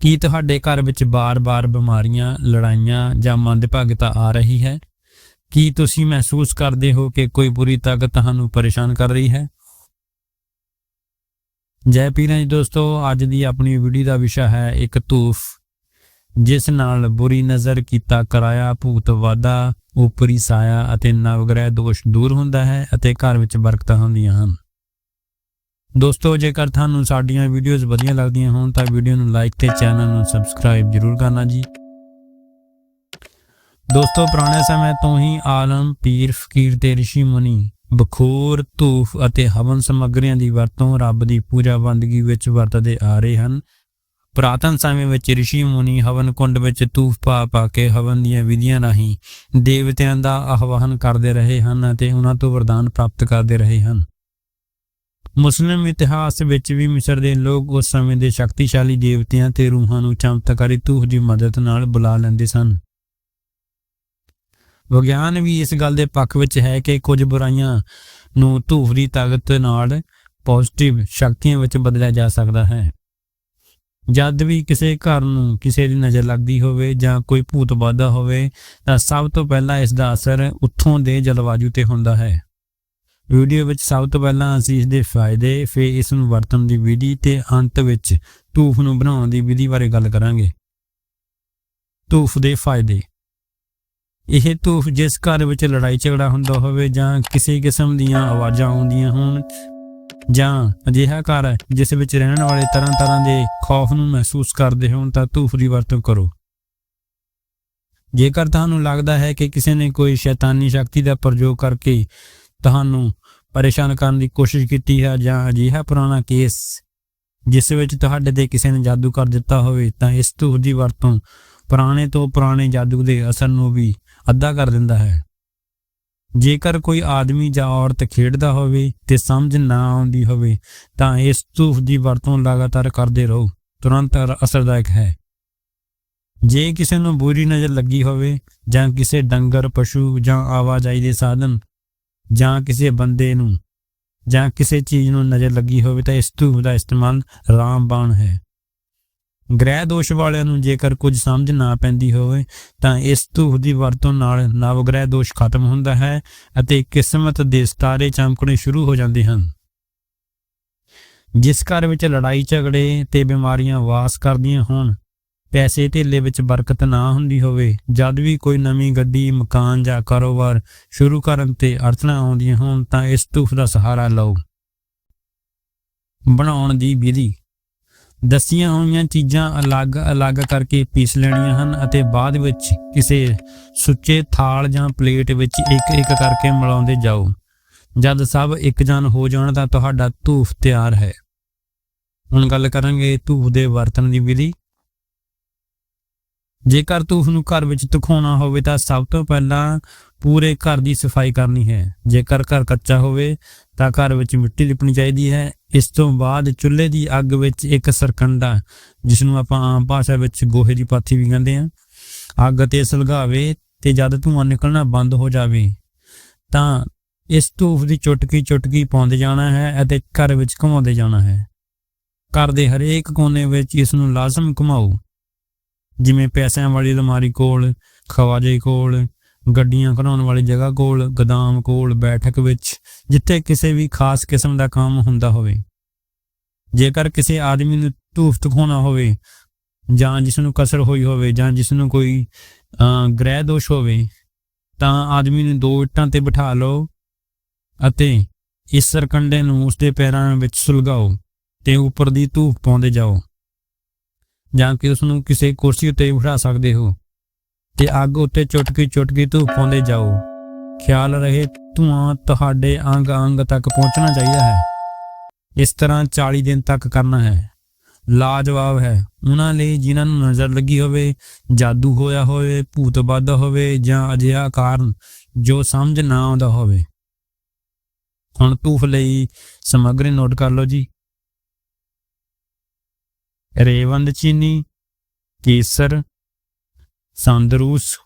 ਕੀ ਤੁਹਾਡੇ ਘਰ ਵਿੱਚ ਬਾਰ-ਬਾਰ ਬਿਮਾਰੀਆਂ, ਲੜਾਈਆਂ ਜਾਂ ਮੰਦਭਾਗਤਾ ਆ ਰਹੀ ਹੈ? ਕੀ ਤੁਸੀਂ ਮਹਿਸੂਸ ਕਰਦੇ ਹੋ ਕਿ ਕੋਈ ਬੁਰੀ ਤਾਕਤ ਤੁਹਾਨੂੰ ਪਰੇਸ਼ਾਨ ਕਰ ਰਹੀ ਹੈ? ਜੈ ਪੀਰਾਂ ਜੀ ਦੋਸਤੋ, ਅੱਜ ਦੀ ਆਪਣੀ ਵੀਡੀਓ ਦਾ ਵਿਸ਼ਾ ਹੈ ਇੱਕ ਧੂਫ, ਜਿਸ ਨਾਲ ਬੁਰੀ ਨਜ਼ਰ ਕੀਤਾ ਕਰਾਇਆ, ਭੂਤ ਵਾਦਾ ਉਪਰੀ ਸਾਇਆ ਅਤੇ ਨਵਗ੍ਰਹਿ ਦੋਸ਼ ਦੂਰ ਹੁੰਦਾ ਹੈ ਅਤੇ ਘਰ ਵਿੱਚ ਬਰਕਤਾਂ ਹੁੰਦੀਆਂ ਹਨ। ਦੋਸਤੋ, ਜੇਕਰ ਤੁਹਾਨੂੰ ਸਾਡੀਆਂ ਵੀਡੀਓਜ਼ ਵਧੀਆ ਲੱਗਦੀਆਂ ਹੋਣ, ਤਾਂ ਵੀਡੀਓ ਨੂੰ ਲਾਈਕ ਤੇ ਚੈਨਲ ਨੂੰ ਸਬਸਕ੍ਰਾਈਬ ਜ਼ਰੂਰ ਕਰਨਾ ਜੀ। ਦੋਸਤੋ, ਪੁਰਾਣੇ ਸਮੇਂ ਤੋਂ ਹੀ ਆਲਮ, ਪੀਰ, ਫਕੀਰ ਤੇ ਰਿਸ਼ੀ ਮੁਨੀ ਬਖੂਰ, ਧੂਫ ਅਤੇ ਹਵਨ ਸਮੱਗਰੀਆਂ ਦੀ ਵਰਤੋਂ ਰੱਬ ਦੀ ਪੂਜਾ ਬੰਦਗੀ ਵਿੱਚ ਵਰਤਦੇ ਆ ਰਹੇ ਹਨ। ਪ੍ਰਾਤਨ ਸਮੇਂ ਵਿੱਚ ઋષਿ ਮੁਨੀ ਹਵਨ ਕੁੰਡ ਵਿੱਚ ਤੂਫ ਪਾ ਪਾ ਕੇ ਹਵਨ ਦੀਆਂ ਵਿਧੀਆਂ ਰਾਹੀਂ ਦੇਵਤਿਆਂ ਦਾ ਆਹਵਾਨ ਕਰਦੇ ਰਹੇ ਹਨ ਅਤੇ ਉਹਨਾਂ ਤੋਂ ਵਰਦਾਨ ਪ੍ਰਾਪਤ ਕਰਦੇ ਰਹੇ ਹਨ। ਮੁਸਲਿਮ ਇਤਿਹਾਸ ਵਿੱਚ ਵੀ ਮਿਸਰ ਦੇ ਲੋਕ ਉਸ ਸਮੇਂ ਦੇ ਸ਼ਕਤੀਸ਼ਾਲੀ ਦੇਵਤਿਆਂ ਤੇ ਰੂਹਾਂ ਨੂੰ ਚਮਤਕਾਰੀ ਧੂਫ ਦੀ ਮਦਦ ਨਾਲ ਬੁਲਾ ਲੈਂਦੇ ਸਨ। ਵਿਗਿਆਨ ਵੀ ਇਸ ਗੱਲ ਦੇ ਪੱਖ ਵਿੱਚ ਹੈ ਕਿ ਕੁਝ ਬੁਰਾਈਆਂ ਨੂੰ ਧੂਫ ਦੀ ਤਾਕਤ ਨਾਲ ਪੋਜ਼ਿਟਿਵ ਸ਼ਕਤੀਆਂ ਵਿੱਚ ਬਦਲਿਆ ਜਾ ਸਕਦਾ ਹੈ। ਜਦ ਵੀ ਕਿਸੇ ਘਰ ਨੂੰ ਕਿਸੇ ਦੀ ਨਜ਼ਰ ਲੱਗਦੀ ਹੋਵੇ ਜਾਂ ਕੋਈ ਭੂਤ ਬਾਧਾ ਹੋਵੇ ਤਾਂ ਸਭ ਤੋਂ ਪਹਿਲਾਂ ਇਸ ਦਾ ਅਸਰ ਉੱਥੋਂ ਦੇ ਜਲਵਾਯੂ ਤੇ ਹੁੰਦਾ ਹੈ। ਵੀਡੀਓ ਵਿੱਚ ਸਭ ਤੋਂ ਪਹਿਲਾਂ ਅਸੀਂ ਇਸ ਦੇ ਫਾਇਦੇ, ਫਿਰ ਇਸ ਨੂੰ ਵਰਤਣ ਦੀ ਵਿਧੀ ਤੇ ਅੰਤ ਵਿੱਚ ਧੂਫ ਨੂੰ ਬਣਾਉਣ ਦੀ ਵਿਧੀ ਬਾਰੇ ਗੱਲ ਕਰਾਂਗੇ। ਧੂਫ ਦੇ ਫਾਇਦੇ। ਇਹ ਧੂਫ ਜਿਸ ਘਰ ਵਿੱਚ ਲੜਾਈ ਝਗੜਾ ਹੁੰਦਾ ਹੋਵੇ ਜਾਂ ਕਿਸੇ ਕਿਸਮ ਦੀਆਂ ਆਵਾਜ਼ਾਂ ਆਉਂਦੀਆਂ ਹੋਣ ਜਾਂ ਅਜਿਹਾ ਘਰ ਜਿਸ ਵਿੱਚ ਰਹਿਣ ਵਾਲੇ ਤਰ੍ਹਾਂ ਤਰ੍ਹਾਂ ਦੇ ਖੌਫ ਨੂੰ ਮਹਿਸੂਸ ਕਰਦੇ ਹੋਣ ਤਾਂ ਧੂਫ ਦੀ ਵਰਤੋਂ ਕਰੋ। ਜੇਕਰ ਤੁਹਾਨੂੰ ਲੱਗਦਾ ਹੈ ਕਿ ਕਿਸੇ ਨੇ ਕੋਈ ਸ਼ੈਤਾਨੀ ਸ਼ਕਤੀ ਦਾ ਪ੍ਰਯੋਗ ਕਰਕੇ ਤੁਹਾਨੂੰ ਪਰੇਸ਼ਾਨ ਕਰਨ ਦੀ ਕੋਸ਼ਿਸ਼ ਕੀਤੀ ਹੈ ਜਾਂ ਅਜਿਹਾ ਪੁਰਾਣਾ ਕੇਸ ਜਿਸ ਵਿੱਚ ਤੁਹਾਡੇ ਤੇ ਕਿਸੇ ਨੇ ਜਾਦੂ ਕਰ ਦਿੱਤਾ ਹੋਵੇ, ਤਾਂ ਇਸ ਧੂਫ ਦੀ ਵਰਤੋਂ ਪੁਰਾਣੇ ਤੋਂ ਪੁਰਾਣੇ ਜਾਦੂ ਦੇ ਅਸਰ ਨੂੰ ਵੀ ਅੱਧਾ ਕਰ ਦਿੰਦਾ ਹੈ। ਜੇਕਰ ਕੋਈ ਆਦਮੀ ਜਾਂ ਔਰਤ ਖੇਡਦਾ ਹੋਵੇ ਤੇ ਸਮਝ ਨਾ ਆਉਂਦੀ ਹੋਵੇ, ਤਾਂ ਇਸ ਧੂਫ ਦੀ ਵਰਤੋਂ ਲਗਾਤਾਰ ਕਰਦੇ ਰਹੋ। ਤੁਰੰਤ ਅਸਰਦਾਇਕ ਹੈ। ਜੇ ਕਿਸੇ ਨੂੰ ਬੁਰੀ ਨਜ਼ਰ ਲੱਗੀ ਹੋਵੇ ਜਾਂ ਕਿਸੇ ਡੰਗਰ, ਪਸ਼ੂ ਜਾਂ ਆਵਾਜਾਈ ਦੇ ਸਾਧਨ ਜਾਂ ਕਿਸੇ ਬੰਦੇ ਨੂੰ ਜਾਂ ਕਿਸੇ ਚੀਜ਼ ਨੂੰ ਨਜ਼ਰ ਲੱਗੀ ਹੋਵੇ ਤਾਂ ਇਸ ਧੂਪ ਦਾ ਇਸਤੇਮਾਲ ਰਾਮਬਾਣ ਹੈ। ਗ੍ਰਹਿ ਦੋਸ਼ ਵਾਲਿਆਂ ਨੂੰ ਜੇਕਰ ਕੁਝ ਸਮਝ ਨਾ ਪੈਂਦੀ ਹੋਵੇ ਤਾਂ ਇਸ ਧੂਫ ਦੀ ਵਰਤੋਂ ਨਾਲ ਨਵਗ੍ਰਹਿ ਦੋਸ਼ ਖਤਮ ਹੁੰਦਾ ਹੈ ਅਤੇ ਕਿਸਮਤ ਦੇ ਸਿਤਾਰੇ ਚਮਕਣੇ ਸ਼ੁਰੂ ਹੋ ਜਾਂਦੇ ਹਨ। ਜਿਸ ਘਰ ਵਿੱਚ ਲੜਾਈ ਝਗੜੇ ਤੇ ਬਿਮਾਰੀਆਂ ਵਾਸ ਕਰਦੀਆਂ ਹੋਣ ਪੈਸੇ ਧੇਲੇ ਵਿੱਚ ਬਰਕਤ ਨਾ ਹੁੰਦੀ ਹੋਵੇ, ਜਦ ਵੀ ਕੋਈ ਨਵੀਂ ਗੱਡੀ, ਮਕਾਨ ਜਾਂ ਕਾਰੋਬਾਰ ਸ਼ੁਰੂ ਕਰਨ ਤੇ ਅੜਚਣਾਂ ਆਉਂਦੀਆਂ ਹੋਣ, ਤਾਂ ਇਸ ਧੂਫ ਦਾ ਸਹਾਰਾ ਲਓ। ਬਣਾਉਣ ਦੀ ਵਿਧੀ। ਦਸੀਆਂ ਹੋਈਆਂ ਚੀਜ਼ਾਂ ਅਲੱਗ-ਅਲੱਗ ਕਰਕੇ ਪੀਸ ਲੈਣੀਆਂ ਹਨ ਅਤੇ ਬਾਅਦ ਵਿੱਚ ਕਿਸੇ ਸੁੱਚੇ ਥਾਲ ਜਾਂ ਪਲੇਟ ਵਿੱਚ ਇੱਕ-ਇੱਕ ਕਰਕੇ ਮਿਲਾਉਂਦੇ ਜਾਓ। ਜਦ ਸਭ ਇੱਕ ਜਨ ਹੋ ਜਾਣ, ਤਾਂ ਤੁਹਾਡਾ ਧੂਫ ਤਿਆਰ ਹੈ। ਹੁਣ ਗੱਲ ਕਰਾਂਗੇ ਧੂਫ ਦੇ ਵਰਤਣ ਦੀ ਵਿਧੀ। ਜੇਕਰ ਧੂਫ ਨੂੰ ਘਰ ਵਿੱਚ ਦਿਖਾਉਣਾ ਹੋਵੇ ਤਾਂ ਸਭ ਤੋਂ ਪਹਿਲਾਂ ਪੂਰੇ ਘਰ ਦੀ ਸਫ਼ਾਈ ਕਰਨੀ ਹੈ। ਜੇਕਰ ਘਰ ਕੱਚਾ ਹੋਵੇ ਤਾਂ ਘਰ ਵਿੱਚ ਮਿੱਟੀ ਲਿਪਣੀ ਚਾਹੀਦੀ ਹੈ। ਇਸ ਤੋਂ ਬਾਅਦ ਚੁੱਲ੍ਹੇ ਦੀ ਅੱਗ ਵਿੱਚ ਇੱਕ ਸਰਕੰਡਾ ਜਿਸ ਨੂੰ ਆਪਾਂ ਆਮ ਭਾਸ਼ਾ ਵਿੱਚ ਗੋਹੇ ਦੀ ਪਾਥੀ ਵੀ ਕਹਿੰਦੇ ਆ ਅੱਗ ਤੇ ਸੁਲਗਾਵੇ ਤੇ ਜਦ ਧੂੰਆਂ ਨਿਕਲਣਾ ਬੰਦ ਹੋ ਜਾਵੇ, ਤਾਂ ਇਸ ਧੂਫ ਦੀ ਚੁਟਕੀ ਚੁਟਕੀ ਪਾਉਂਦੇ ਜਾਣਾ ਹੈ ਅਤੇ ਘਰ ਵਿੱਚ ਘੁਮਾਉਂਦੇ ਜਾਣਾ ਹੈ। ਘਰ ਦੇ ਹਰੇਕ ਕੋਨੇ ਵਿੱਚ ਇਸ ਨੂੰ ਲਾਜ਼ਮ ਘੁਮਾਓ। ਜਿਵੇਂ ਪੈਸਿਆਂ ਵਾਲੀ ਅਲਮਾਰੀ ਕੋਲ, ਖਵਾਜੇ ਕੋਲ, ਗੱਡੀਆਂ ਖੜਾਉਣ ਵਾਲੀ ਜਗ੍ਹਾ ਕੋਲ, ਗਦਾਮ ਕੋਲ, ਬੈਠਕ ਵਿੱਚ, ਜਿੱਥੇ ਕਿਸੇ ਵੀ ਖਾਸ ਕਿਸਮ ਦਾ ਕੰਮ ਹੁੰਦਾ ਹੋਵੇ। ਜੇਕਰ ਕਿਸੇ ਆਦਮੀ ਨੂੰ ਧੂਫ ਦਿਖਾਉਣਾ ਹੋਵੇ, ਜਾਂ ਜਿਸ ਨੂੰ ਕਸਰ ਹੋਈ ਹੋਵੇ, ਜਾਂ ਜਿਸ ਨੂੰ ਕੋਈ ਗ੍ਰਹਿ ਦੋਸ਼ ਹੋਵੇ, ਤਾਂ ਆਦਮੀ ਨੂੰ ਦੋ ਇੱਟਾਂ ਤੇ ਬਿਠਾ ਲਓ ਅਤੇ ਇਸ ਸਰਕੰਡੇ ਨੂੰ ਉਸਦੇ ਪੈਰਾਂ ਵਿੱਚ ਸੁਲਗਾਓ ਤੇ ਉੱਪਰ ਦੀ ਧੂਫ ਪਾਉਂਦੇ ਜਾਓ। ਜਾਂ ਕਿ ਉਸ ਨੂੰ ਕਿਸੇ ਕੁਰਸੀ ਉੱਤੇ ਬਿਠਾ ਸਕਦੇ ਹੋ। ਤੇ ਅੱਗ ਉੱਤੇ ਚੁਟਕੀ ਚੁਟਕੀ ਧੂਪ ਪਾਉਂਦੇ ਜਾਓ। ਖਿਆਲ ਰਹੇ, ਧੂਆਂ ਤੁਹਾਡੇ ਅੰਗ ਅੰਗ ਤੱਕ ਪਹੁੰਚਣਾ ਚਾਹੀਦਾ ਹੈ। ਇਸ ਤਰ੍ਹਾਂ 40 ਦਿਨ ਤੱਕ ਕਰਨਾ ਹੈ। ਲਾਜਵਾਬ ਹੈ। ਉਹਨਾਂ ਲਈ ਜਿਨ੍ਹਾਂ ਨੂੰ ਨਜ਼ਰ ਲੱਗੀ ਹੋਵੇ, ਜਾਦੂ ਹੋਇਆ ਹੋਵੇ, ਭੂਤ ਬਾਧਾ ਹੋਵੇ ਜਾਂ ਅਜਿਹਾ ਕਾਰਨ ਜੋ ਸਮਝ ਨਾ ਆਉਂਦਾ ਹੋਵੇ। ਹੁਣ ਧੂਫ ਲਈ ਸਮੱਗਰੀ ਨੋਟ ਕਰ ਲਓ ਜੀ। ਰੇਵੰਦ ਚੀਨੀ, ਕੇਸਰ, ਸੰਦਰੂਸ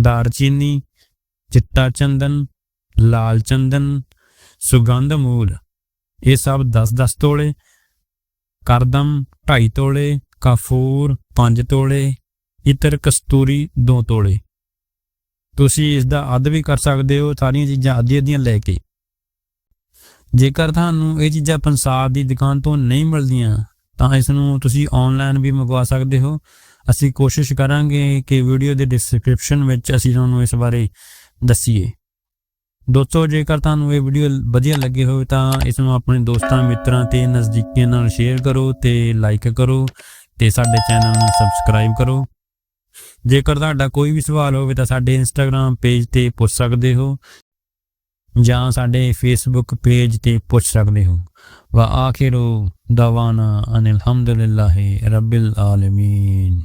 ਦਾਰਚੀਨੀ ਚਿੱਟਾ ਚੰਦਨ, ਲਾਲ ਚੰਦਨ, ਸੁਗੰਧ ਮੂਲ। ਇਹ ਸਭ 10-10 ਤੋਲੇ, ਕਰਦਮ 2.5 ਤੋਲੇ, ਕਾਫੂਰ 5 ਤੋਲੇ, ਇਤਰ ਕਸਤੂਰੀ 2 ਤੋਲੇ। ਤੁਸੀਂ ਇਸ ਦਾ ਅੱਧ ਵੀ ਕਰ ਸਕਦੇ ਹੋ ਸਾਰੀਆਂ ਚੀਜ਼ਾਂ ਅੱਧੀ ਅੱਧੀਆਂ ਲੈ ਕੇ। ਜੇਕਰ ਤੁਹਾਨੂੰ ਇਹ ਚੀਜ਼ਾਂ ਪੰਸਾਰ ਦੀ ਦੁਕਾਨ ਤੋਂ ਨਹੀਂ ਮਿਲਦੀਆਂ ਤਾਂ ਇਸ ਨੂੰ ਤੁਸੀਂ ਆਨਲਾਈਨ ਵੀ ਮੰਗਵਾ ਸਕਦੇ ਹੋ। ਅਸੀਂ ਕੋਸ਼ਿਸ਼ ਕਰਾਂਗੇ ਕਿ ਵੀਡੀਓ ਦੇ ਡਿਸਕ੍ਰਿਪਸ਼ਨ ਵਿੱਚ ਅਸੀਂ ਤੁਹਾਨੂੰ ਇਸ ਬਾਰੇ ਦੱਸੀਏ। ਦੋਸਤੋ, ਜੇਕਰ ਤੁਹਾਨੂੰ ਇਹ ਵੀਡੀਓ ਵਧੀਆ ਲੱਗੀ ਹੋਵੇ ਤਾਂ ਇਸ ਨੂੰ ਆਪਣੇ ਦੋਸਤਾਂ, ਮਿੱਤਰਾਂ ਤੇ ਨਜ਼ਦੀਕੀਆਂ ਨਾਲ ਸ਼ੇਅਰ ਕਰੋ ਤੇ ਲਾਈਕ ਕਰੋ ਤੇ ਸਾਡੇ ਚੈਨਲ ਨੂੰ ਸਬਸਕ੍ਰਾਈਬ ਕਰੋ। ਜੇਕਰ ਤੁਹਾਡਾ ਕੋਈ ਵੀ ਸਵਾਲ ਹੋਵੇ ਤਾਂ ਸਾਡੇ ਇੰਸਟਾਗ੍ਰam ਪੇਜ ਤੇ ਪੁੱਛ ਸਕਦੇ ਹੋ। ਜਾਂ ਸਾਡੇ ਫੇਸਬੁੱਕ ਪੇਜ ਤੇ ਪੁੱਛ ਸਕਦੇ ਹੋ। ਵਾ ਆਖਿਰੂ ਦਵਾਨਾ ਅਨਿਲਹਮਦੁਲਿਲਾਹਿ ਰੱਬਿਲ ਆਲਮੀਨ।